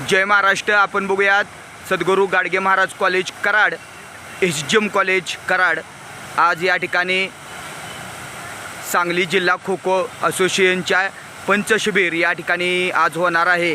जय महाराष्ट्र आपण बघूयात Sadguru Gadge Maharaj college Karad S G M college Karad. आज या ठिकाणी सांगली जिल्हा खो खो असोसिएशनच्या पंचशिबिर या ठिकाणी आज होणार आहे.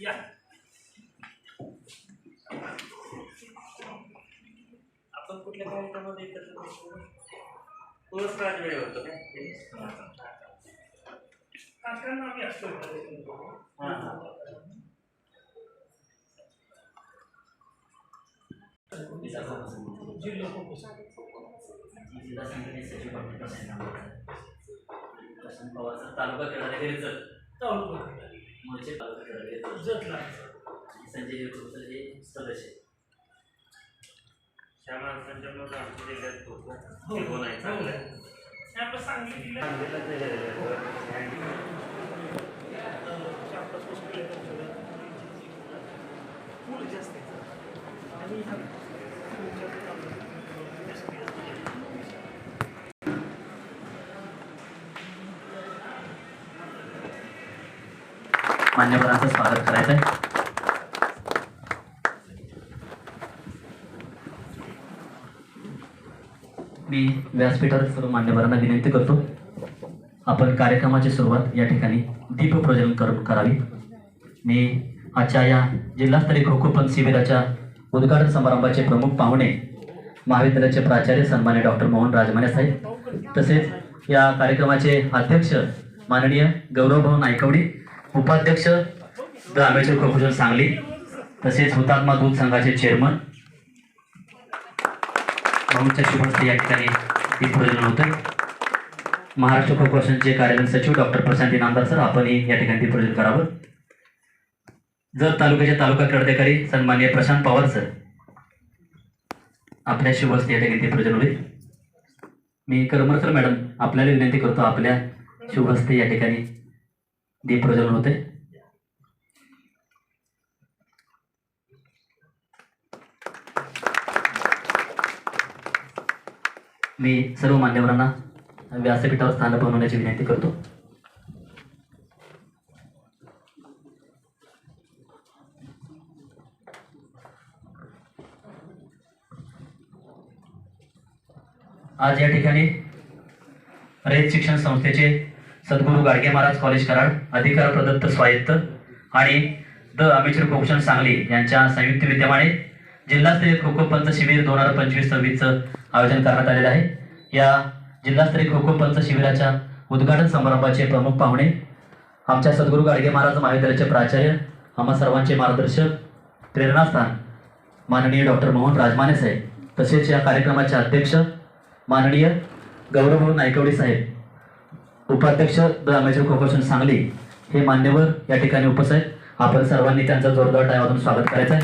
या आपण कुठल्या कार्यक्रमामध्ये एकत्र बसतो पुरस्कार वेळ होतो काय काकांना आम्ही असतो हां हां जिल्हा फोकस जिल्हा संघटनेचे सचिव डॉक्टर प्रशांत. प्रशांत पवारचा तालुका खेळाडे जत. तालुका मूळचे तालुका खेळाडे जत. जतला. आणि संजय हे सदस्य. त्या माणसांच्या मग आमच्या जिल्ह्यात खूप हो. आहे चांगलं आहे. हे. आपलं सांगली जिल्ह्यात सांगलीला ते हँडी चार पाच वर्ष गेले तर सगळं पूर जास्त आहे. आणि ह्या पूरच्या आपलं जास्त आहे. मान्यवरांचं स्वागत करायचं आहे मी व्यासपीठावर सर्व मान्यवरांना विनंती करतो आपण कार्यक्रमाची सुरुवात या ठिकाणी दीप प्रज्वलन करून करावी. मी आजच्या या जिल्हास्तरीय खो खो पंच शिबिराच्या उद्घाटन समारंभाचे प्रमुख पाहुणे महाविद्यालयाचे प्राचार्य सन्मान्य डॉक्टर मोहन राजमाने साहेब तसेच या कार्यक्रमाचे अध्यक्ष माननीय गौरवभाऊ नायकवडी उपाध्यक्ष द आंबेडकर कॉर्पोरेशन सांगली तसेच हुतात्मा दूध संघाचे चेअरमन भाऊच्या या ठिकाणी दीपप्रज्वलन होतं महाराष्ट्र कॉर्पोरेशनचे खो कार्यालय सचिव डॉक्टर प्रशांत नामदार सर आपणही या ठिकाणी दीपप्रज्वलन करावं. जर तालुक्याचे तालुका क्रीडाधिकारी सन्मान्य प्रशांत पवार सर आपल्या शुभहस्ते या ठिकाणी दीपप्रज्वलन होईल. मी करमरकर मॅडम आपल्याला विनंती करतो आपल्या शुभहस्ते या ठिकाणी दीपप्रज्वलन होते. मी सर्व मान्यवरांना व्यासपीठावर स्थान बनवण्याची विनंती करतो. आज या ठिकाणी रयत शिक्षण संस्थेचे सद्गुरू गाडगे महाराज कॉलेज कराड अधिकार प्रदत्त स्वायत्त आणि द अमेचर कोकशन सांगली यांच्या संयुक्त विद्यमाने जिल्हास्तरीय खो खो पंच शिबिर दोन हजार पंचवीस सव्वीसचं आयोजन करण्यात आलेलं आहे. या जिल्हास्तरीय खो खो पंच शिबिराच्या उद्घाटन समारंभाचे प्रमुख पाहुणे आमच्या सद्गुरू गाडगे महाराज महाविद्यालयाचे प्राचार्य आम्हा सर्वांचे मार्गदर्शक प्रेरणास्थान माननीय डॉक्टर मोहन राजमाने साहेब तसेच या कार्यक्रमाचे अध्यक्ष माननीय गौरव नायकवडी साहेब उपाध्यक्ष द कॉर्पोरेशन कोकोशन सांगली हे मान्यवर या ठिकाणी उपस्थित आपण सर्वांनी त्यांचं जोरदार टाळ्यामधून स्वागत करायचं आहे.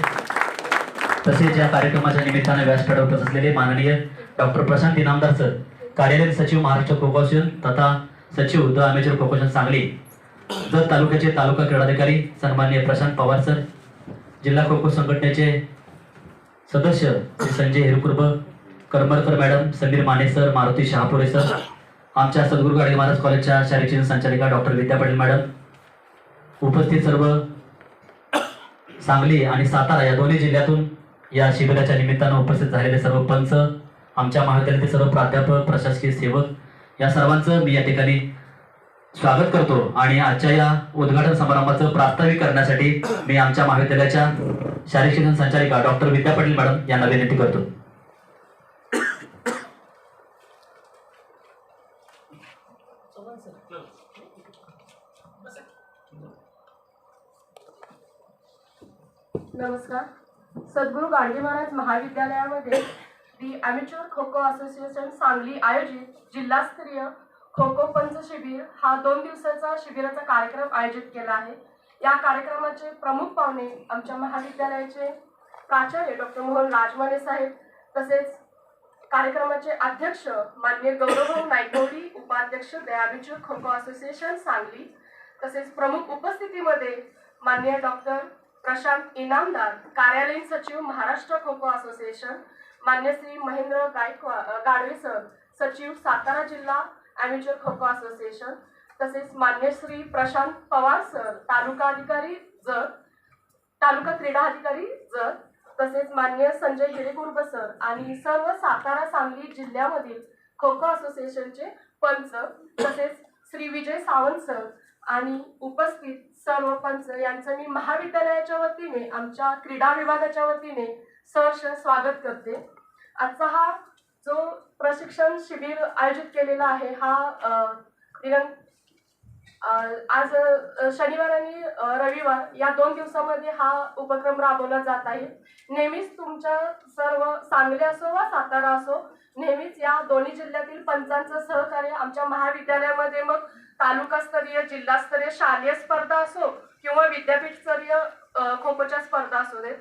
तसेच या कार्यक्रमाच्या निमित्ताने व्यासपीठावर उपस्थित असलेले माननीय डॉक्टर प्रशांत इनामदार सर कार्यालयीन सचिव महाराष्ट्र कोकोशन तथा सचिव द अमेचर कोकोशन सांगली जत तालुक्याचे तालुका क्रीडाधिकारी सन्माननीय प्रशांत पवार सर जिल्हा खो खो संघटनेचे सदस्य Shri Sanjay Hirkurb Karmarkar madam Sameer Mane sir Maruti Shahapure sir आमच्या सद्गुरू गाडगे महाराज कॉलेजच्या शारीरिक संचालिका डॉक्टर विद्या पाटील मॅडम उपस्थित सर्व सांगली आणि सातारा या दोन्ही जिल्ह्यातून या शिबिराच्या निमित्तानं उपस्थित झालेले सर्व पंच आमच्या महाविद्यालयातील सर्व प्राध्यापक प्रशासकीय सेवक या सर्वांचं मी या ठिकाणी स्वागत करतो आणि आजच्या या उद्घाटन समारंभाचं प्रास्ताविक करण्यासाठी मी आमच्या महाविद्यालयाच्या शारीरिक शिक्षण संचालिका डॉक्टर विद्या पाटील मॅडम यांना विनंती करतो. नमस्कार. सद्गुरू गाडगे महाराज महाविद्यालयामध्ये दी अॅमेच्युअर खो खो असोसिएशन सांगली आयोजित जिल्हास्तरीय खो खो पंच शिबिर हा दोन दिवसाचा शिबिराचा कार्यक्रम आयोजित केला आहे. या कार्यक्रमाचे प्रमुख पाहुणे आमच्या महाविद्यालयाचे प्राचार्य डॉक्टर मोहन राजमाने साहेब तसेच कार्यक्रमाचे अध्यक्ष मान्य गौरवभाऊ नायकवडी उपाध्यक्ष दयाबिचूर खो खो असोसिएशन सांगली तसेच प्रमुख उपस्थितीमध्ये मान्य डॉक्टर प्रशांत इनामदार कार्यालयीन सचिव महाराष्ट्र खो खो असोसिएशन मान्य श्री महेंद्र गायकवा गाडवे सर सचिव सातारा जिल्हा ॲमेच्युअर खो खो असोसिएशन तसेच मान्य श्री प्रशांत पवार सर तालुका अधिकारी जत तालुका क्रीडा अधिकारी जत तसेच मान्य संजय हिरेकुर्ब सर आणि सर्व सातारा सांगली जिल्ह्यामधील खो खो असोसिएशनचे पंच तसेच श्री विजय सावंत सर आणि उपस्थित सर्व पंच यांचं मी महाविद्यालयाच्या वतीने आमच्या क्रीडा विभागाच्या वतीने सहर्ष स्वागत करते. आजचा हा जो प्रशिक्षण शिबिर आयोजित केलेला आहे हा अ, दिनांक आज शनिवार आणि रविवार या दोन दिवसामध्ये हा उपक्रम राबवला जात आहे. नेहमीच तुमच्या सर्व सांगली असो वा सातारा असो नेहमीच या दोन्ही जिल्ह्यातील पंचांचं सहकार्य आमच्या महाविद्यालयामध्ये मग तालुकास्तरीय जिल्हास्तरीय शालेय स्पर्धा असो किंवा विद्यापीठस्तरीय खोखोच्या स्पर्धा असू देत